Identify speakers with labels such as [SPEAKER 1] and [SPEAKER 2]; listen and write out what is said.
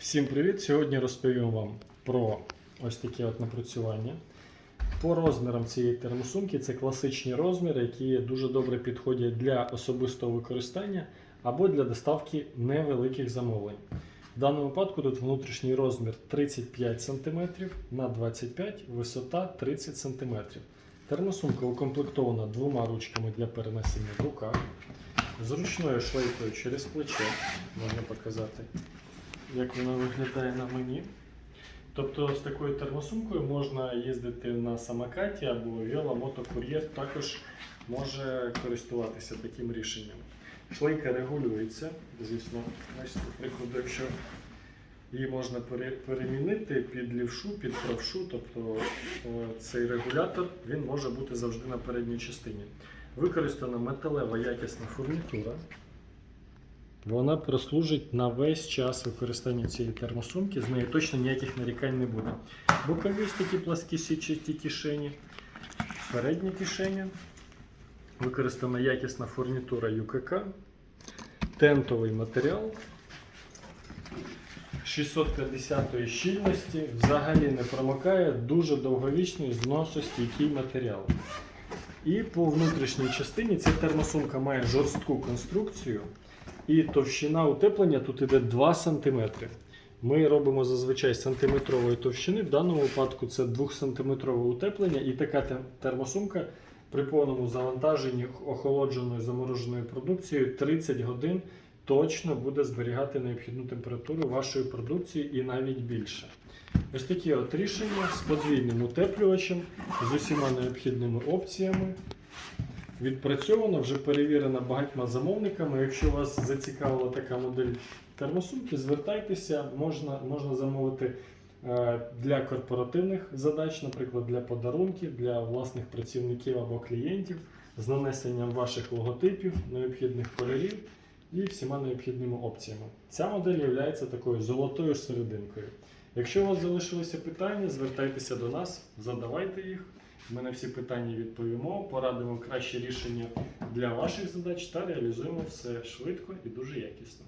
[SPEAKER 1] Всім привіт! Сьогодні розповім вам про ось таке от напрацювання. По розмірам цієї термосумки це класичні розміри, які дуже добре підходять для особистого використання або для доставки невеликих замовлень. В даному випадку тут внутрішній розмір 35 см на 25 висота 30 см. Термосумка укомплектована двома ручками для перенесення в руках, зручною шлейкою через плече, можна показати як вона виглядає на мені. Тобто з такою термосумкою можна їздити на самокаті або веломотокур'єр також може користуватися таким рішенням. Шлейка регулюється, звісно, ось, наприклад, якщо її можна перемінити під лівшу, під правшу, тобто е, цей регулятор він може бути завжди на передній частині. Використана металева якісна фурнітура. Вона прослужить на весь час використання цієї термосумки, з нею точно ніяких нарікань не буде. Бокові такі пласкі січасті кишені, передня кишеня, використана якісна фурнітура ЮКК, тентовий матеріал 650 щільності, взагалі не промокає, дуже довговічний зносостійкий матеріал. І по внутрішній частині ця термосумка має жорстку конструкцію. І товщина утеплення тут іде 2 см. Ми робимо зазвичай сантиметрової товщини. В даному випадку це 2-сантиметрове утеплення, і така термосумка при повному завантаженні охолодженою замороженою продукцією 30 годин точно буде зберігати необхідну температуру вашої продукції і навіть більше. Ось такі от рішення з подвійним утеплювачем, з усіма необхідними опціями. Відпрацьована, вже перевірена багатьма замовниками. Якщо вас зацікавила така модель термосумки, звертайтеся, можна, можна замовити е, для корпоративних задач, наприклад, для подарунків, для власних працівників або клієнтів, з нанесенням ваших логотипів, необхідних кольорів і всіма необхідними опціями. Ця модель є такою золотою серединкою. Якщо у вас залишилися питання, звертайтеся до нас, задавайте їх. Ми на всі питання відповімо, порадимо краще рішення для ваших задач та реалізуємо все швидко і дуже якісно.